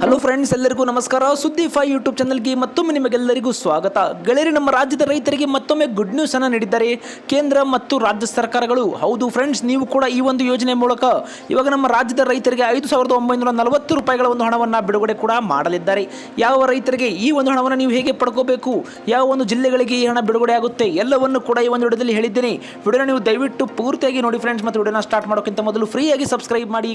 Hello friends ಎಲ್ಲರಿಗೂ ನಮಸ್ಕಾರ. ಸುದ್ದಿ ಫೈ ಯೂಟ್ಯೂಬ್ ಚಾನಲ್ಗೆ ಮತ್ತೊಮ್ಮೆ ನಿಮಗೆಲ್ಲರಿಗೂ ಸ್ವಾಗತ. ಗೆಳೆಯರಿ, ನಮ್ಮ ರಾಜ್ಯದ ರೈತರಿಗೆ ಮತ್ತೊಮ್ಮೆ ಗುಡ್ ನ್ಯೂಸ್ ಅನ್ನು ನೀಡಿದ್ದಾರೆ. ಕೇಂದ್ರ ಮತ್ತು ರಾಜ್ಯ ಸರ್ಕಾರಗಳು. ಹೌದು ಫ್ರೆಂಡ್ಸ್ ನೀವು ಕೂಡ ಈ ಒಂದು ಯೋಜನೆ ಮೂಲಕ ಇವಾಗ ನಮ್ಮ ರಾಜ್ಯದ ರೈತರಿಗೆ ಐದು ಸಾವಿರದ ಒಂಬೈನೂರ ನಲವತ್ತು ರೂಪಾಯಿಗಳ ಒಂದು ಹಣವನ್ನು ಬಿಡುಗಡೆ ಕೂಡ ಮಾಡಲಿದ್ದಾರೆ. ಯಾವ ರೈತರಿಗೆ ಈ ಒಂದು ಹಣವನ್ನು ನೀವು ಹೇಗೆ ಪಡ್ಕೋಬೇಕು? ಯಾವ ಒಂದು ಜಿಲ್ಲೆಗಳಿಗೆ ಈ ಹಣ ಬಿಡುಗಡೆ ಆಗುತ್ತೆ? ಎಲ್ಲವನ್ನು ಕೂಡ ಈ ಒಂದು ವಿಡಿಯೋದಲ್ಲಿ ಹೇಳಿದ್ದೀನಿ. ವಿಡಿಯೋನ ನೀವು ದಯವಿಟ್ಟು ಪೂರ್ತಿಯಾಗಿ ನೋಡಿ ಫ್ರೆಂಡ್ಸ್ ಮತ್ತು ವಿಡಿಯೋನ ಸ್ಟಾರ್ಟ್ ಮಾಡೋಕ್ಕಿಂತ ಮೊದಲು ಫ್ರೀಯಾಗಿ ಸಬ್ಸ್ಕ್ರೈಬ್ ಮಾಡಿ.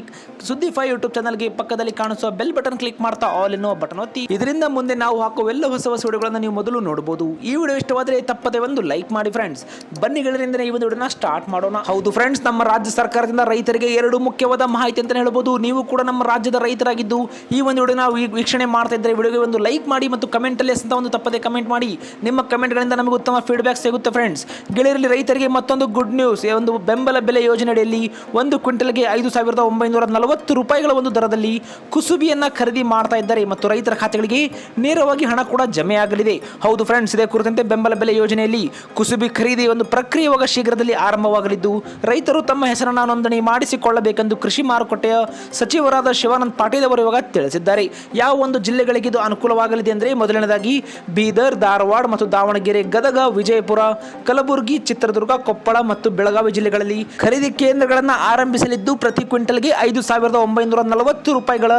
ಸುದ್ದಿ ಫೈ ಯೂಟ್ಯೂಬ್ ಚಾನಲ್ಗೆ ಪಕ್ಕದಲ್ಲಿ ಕಾಣಿಸುವ ಬೆಲ್ ಬಟನ್ ಕ್ಲಿಕ್ ಮಾಡ್ತಾ ಆಲ್ ಎನ್ನುವ ಬಟನ್ ಒತ್ತಿ. ಇದರಿಂದ ಮುಂದೆ ನಾವು ಹಾಕುವ ಎಲ್ಲ ಹೊಸ ಹೊಸ ವಿಡಿಯೋಗಳನ್ನು ನೀವು ಮೊದಲು ನೋಡಬಹುದು ಈ ವಿಡಿಯೋ ಇಷ್ಟವಾದರೆ ತಪ್ಪದೆ ಒಂದು ಲೈಕ್ ಮಾಡಿ ಫ್ರೆಂಡ್ಸ್ ಬನ್ನಿ ಗೆಳೆಯರಿಂದ ಈ ಒಂದು ವಿಡಿಯೋನ ಸ್ಟಾರ್ಟ್ ಮಾಡೋಣ. ಹೌದು ಫ್ರೆಂಡ್ಸ್ ನಮ್ಮ ರಾಜ್ಯ ಸರ್ಕಾರದಿಂದ ರೈತರಿಗೆ ಎರಡು ಮುಖ್ಯವಾದ ಮಾಹಿತಿ ಅಂತ ಹೇಳಬಹುದು ನೀವು ಕೂಡ ನಮ್ಮ ರಾಜ್ಯದ ರೈತರಾಗಿದ್ದು ಈ ಒಂದು ವಿಡಿಯೋ ನಾವು ವೀಕ್ಷಣೆ ಮಾಡ್ತಾ ಇದ್ದರೆ ವಿಡಿಯೋಗೆ ಒಂದು ಲೈಕ್ ಮಾಡಿ ಮತ್ತು ಕಮೆಂಟಲ್ಲಿ ಅಂತ ಒಂದು ತಪ್ಪದೆ ಕಮೆಂಟ್ ಮಾಡಿ. ನಿಮ್ಮ ಕಮೆಂಟ್ಗಳಿಂದ ನಮಗೆ ಉತ್ತಮ ಫೀಡ್ಬ್ಯಾಕ್ ಸಿಗುತ್ತೆ ಫ್ರೆಂಡ್ಸ್ ಗೆಳೆಯರಲ್ಲಿ ರೈತರಿಗೆ ಮತ್ತೊಂದು ಗುಡ್ ನ್ಯೂಸ್ ಒಂದು ಬೆಂಬಲ ಬೆಲೆ ಯೋಜನೆಯಲ್ಲಿ ಒಂದು ಕ್ವಿಂಟಲ್ಗೆ ಐದು ಸಾವಿರದ ಒಂಬೈನೂರ ನಲವತ್ತು ರೂಪಾಯಿಗಳ ಒಂದು ದರದಲ್ಲಿ ಕುಸುಬಿಯನ್ನ ಖರೀದಿ ಮಾಡ್ತಾ ಇದ್ದಾರೆ. ಮತ್ತು ರೈತರ ಖಾತೆಗಳಿಗೆ ನೇರವಾಗಿ ಹಣ ಕೂಡ ಜಮೆ ಆಗಲಿದೆ. ಹೌದು ಫ್ರೆಂಡ್ಸ್ ಇದೇ ಕುರಿತಂತೆ ಬೆಂಬಲ ಬೆಲೆ ಯೋಜನೆಯಲ್ಲಿ ಕುಸುಬಿ ಖರೀದಿ ಒಂದು ಪ್ರಕ್ರಿಯೆ ಇವಾಗ ಶೀಘ್ರದಲ್ಲಿ ಆರಂಭವಾಗಲಿದ್ದು, ರೈತರು ತಮ್ಮ ಹೆಸರನ್ನು ನೋಂದಣಿ ಮಾಡಿಸಿಕೊಳ್ಳಬೇಕೆಂದು ಕೃಷಿ ಮಾರುಕಟ್ಟೆಯ ಸಚಿವರಾದ ಶಿವಾನಂದ ಪಾಟೀಲ್ ಅವರು ಇವಾಗ ತಿಳಿಸಿದ್ದಾರೆ. ಯಾವ ಒಂದು ಜಿಲ್ಲೆಗಳಿಗೆ ಇದು ಅನುಕೂಲವಾಗಲಿದೆ ಅಂದರೆ ಮೊದಲನೇದಾಗಿ ಬೀದರ್, ಧಾರವಾಡ ಮತ್ತು ದಾವಣಗೆರೆ, ಗದಗ, ವಿಜಯಪುರ, ಕಲಬುರಗಿ, ಚಿತ್ರದುರ್ಗ, ಕೊಪ್ಪಳ ಮತ್ತು ಬೆಳಗಾವಿ ಜಿಲ್ಲೆಗಳಲ್ಲಿ ಖರೀದಿ ಕೇಂದ್ರಗಳನ್ನು ಆರಂಭಿಸಲಿದ್ದು ಪ್ರತಿ ಕ್ವಿಂಟಲ್ಗೆ ಐದು ಸಾವಿರದ ಒಂಬೈನೂರ ನಲವತ್ತು ರೂಪಾಯಿಗಳ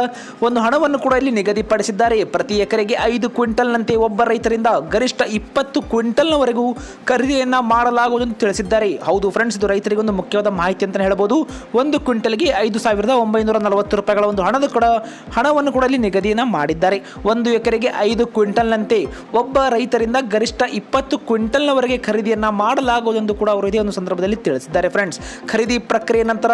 ಒಂದು ಹಣವನ್ನು ಕೂಡ ಇಲ್ಲಿ ನಿಗದಿಪಡಿಸಿದ್ದಾರೆ. ಪ್ರತಿ ಎಕರೆಗೆ ಐದು ಕ್ವಿಂಟಲ್ನಂತೆ ಒಬ್ಬ ರೈತರಿಂದ ಗರಿಷ್ಠ ಇಪ್ಪತ್ತು ಕ್ವಿಂಟಲ್ನವರೆಗೂ ಖರೀದಿಯನ್ನ ಮಾಡಲಾಗುವುದು ಎಂದು ತಿಳಿಸಿದ್ದಾರೆ. ಹೌದು ಫ್ರೆಂಡ್ಸ್, ಇದು ರೈತರಿಗೆ ಒಂದು ಮುಖ್ಯವಾದ ಮಾಹಿತಿ ಅಂತ ಹೇಳ್ಬೋದು. ಒಂದು ಕ್ವಿಂಟಲ್ಗೆ ಐದು ಸಾವಿರದ ಒಂಬೈನೂರ ನಲವತ್ತು ರೂಪಾಯಿಗಳ ಒಂದು ಹಣದ ಕೂಡ ಹಣವನ್ನು ಕೂಡ ಇಲ್ಲಿ ನಿಗದಿಯನ್ನು ಮಾಡಿದ್ದಾರೆ. ಒಂದು ಎಕರೆಗೆ ಐದು ಕ್ವಿಂಟಲ್ನಂತೆ ಒಬ್ಬ ರೈತರಿಂದ ಗರಿಷ್ಠ ಇಪ್ಪತ್ತು ಕ್ವಿಂಟಲ್ನವರೆಗೆ ಖರೀದಿಯನ್ನ ಮಾಡಲಾಗುವುದು ಎಂದು ಕೂಡ ಅವರು ಇದೇ ಒಂದು ಸಂದರ್ಭದಲ್ಲಿ ತಿಳಿಸಿದ್ದಾರೆ ಫ್ರೆಂಡ್ಸ್. ಖರೀದಿ ಪ್ರಕ್ರಿಯೆ ನಂತರ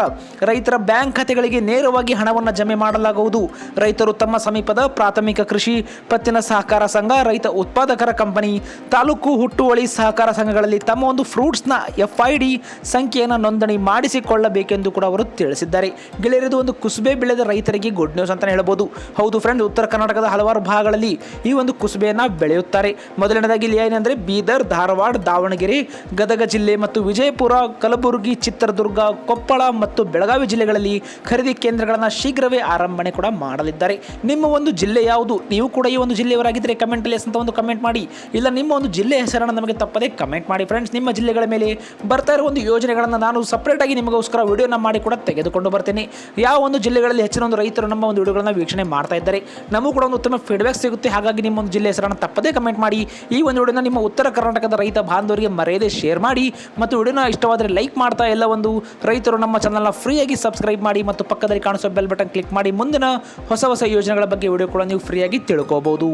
ರೈತರ ಬ್ಯಾಂಕ್ ಖಾತೆಗಳಿಗೆ ನೇರವಾಗಿ ಹಣವನ್ನು ಜಮೆ ಮಾಡಲಾಗುವುದು. ರೈತರು ತಮ್ಮ ಸಮೀಪದ ಪ್ರಾಥಮಿಕ ಕೃಷಿ ಪತ್ತಿನ ಸಹಕಾರ ಸಂಘ, ರೈತ ಉತ್ಪಾದಕರ ಕಂಪನಿ, ತಾಲೂಕು ಹುಟ್ಟುವಳಿ ಸಹಕಾರ ಸಂಘಗಳಲ್ಲಿ ತಮ್ಮ ಒಂದು ಫ್ರೂಟ್ಸ್ನ ಎಫ್ ಐ ಡಿ ಸಂಖ್ಯೆಯನ್ನು ನೋಂದಣಿ ಮಾಡಿಸಿಕೊಳ್ಳಬೇಕೆಂದು ಕೂಡ ಅವರು ತಿಳಿಸಿದ್ದಾರೆ. ಗೆಳೆಯರದು ಒಂದು ಕುಸುಬೆ ಬೆಳೆದ ರೈತರಿಗೆ ಗುಡ್ ನ್ಯೂಸ್ ಅಂತಲೇ ಹೇಳ್ಬೋದು. ಹೌದು ಫ್ರೆಂಡ್ ಉತ್ತರ ಕರ್ನಾಟಕದ ಹಲವಾರು ಭಾಗಗಳಲ್ಲಿ ಈ ಒಂದು ಕುಸುಬೆಯನ್ನು ಬೆಳೆಯುತ್ತಾರೆ. ಮೊದಲನೇದಾಗಿ ಇಲ್ಲಿ ಏನಂದರೆ ಬೀದರ್, ಧಾರವಾಡ, ದಾವಣಗೆರೆ, ಗದಗ ಜಿಲ್ಲೆ ಮತ್ತು ವಿಜಯಪುರ, ಕಲಬುರಗಿ, ಚಿತ್ರದುರ್ಗ, ಕೊಪ್ಪಳ ಮತ್ತು ಬೆಳಗಾವಿ ಜಿಲ್ಲೆಗಳಲ್ಲಿ ಖರೀದಿ ಕೇಂದ್ರಗಳನ್ನು ಶೀಘ್ರವೇ ಆರಂಭಣೆ ಕೂಡ ಮಾಡಲಿದ್ದಾರೆ. ನಿಮ್ಮ ಒಂದು ಜಿಲ್ಲೆ ಯಾವುದು? ನೀವು ಕೂಡ ಈ ಒಂದು ಜಿಲ್ಲೆಯವರಾಗಿದ್ದರೆ ಕಮೆಂಟಲ್ಲಿ ಅಂತ ಒಂದು ಕಮೆಂಟ್ ಮಾಡಿ. ಇಲ್ಲ, ನಿಮ್ಮ ಒಂದು ಜಿಲ್ಲೆ ಹೆಸರನ್ನು ನಮಗೆ ತಪ್ಪದೆ ಕಮೆಂಟ್ ಮಾಡಿ ಫ್ರೆಂಡ್ಸ್ ನಿಮ್ಮ ಜಿಲ್ಲೆಗಳ ಮೇಲೆ ಬರ್ತಾ ಇರೋ ಒಂದು ಯೋಜನೆಗಳನ್ನು ನಾನು ಸಪ್ರೇಟಾಗಿ ನಿಮಗೋಸ್ಕರ ವಿಡಿಯೋನ ಮಾಡಿ ಕೂಡ ತೆಗೆದುಕೊಂಡು ಬರ್ತೀನಿ. ಯಾವ ಒಂದು ಜಿಲ್ಲೆಗಳಲ್ಲಿ ಹೆಚ್ಚಿನ ಒಂದು ರೈತರು ನಮ್ಮ ಒಂದು ವಿಡಿಯೋಗಳನ್ನು ವೀಕ್ಷಣೆ ಮಾಡ್ತಾ ಇದ್ದಾರೆ? ನಮಗೂ ಕೂಡ ಒಂದು ಉತ್ತಮ ಫೀಡ್ಬ್ಯಾಕ್ ಸಿಗುತ್ತೆ. ಹಾಗಾಗಿ ನಿಮ್ಮ ಒಂದು ಜಿಲ್ಲೆ ಹೆಸರನ್ನು ತಪ್ಪದೇ ಕಮೆಂಟ್ ಮಾಡಿ. ಈ ಒಂದು ವಿಡಿಯೋನ ನಿಮ್ಮ ಉತ್ತರ ಕರ್ನಾಟಕದ ರೈತ ಬಾಂಧವರಿಗೆ ಮರೆಯದೆ ಶೇರ್ ಮಾಡಿ. ಮತ್ತು ವಿಡಿಯೋನ ಇಷ್ಟವಾದರೆ ಲೈಕ್ ಮಾಡ್ತಾ ಎಲ್ಲ ಒಂದು ರೈತರು ನಮ್ಮ ಚಾನಲ್ನ ಫ್ರೀಯಾಗಿ ಸಬ್ಸ್ಕ್ರೈಬ್ ಮಾಡಿ. ಮತ್ತು ಪಕ್ಕದಲ್ಲಿ ಕಾಣಿಸೋ ಬೆಲ್ ಬಟನ್ ಕ್ಲಿಕ್ ಮಾಡಿ. ಮುಂದಿನ ಹೊಸ ಹೊಸ ಯೋಜನೆಗಳ ಬಗ್ಗೆ ವಿಡಿಯೋ ಕೂಡ ನೀವು ಫ್ರೀಯಾಗಿ ತಿಳ್ಕೋಬಹುದು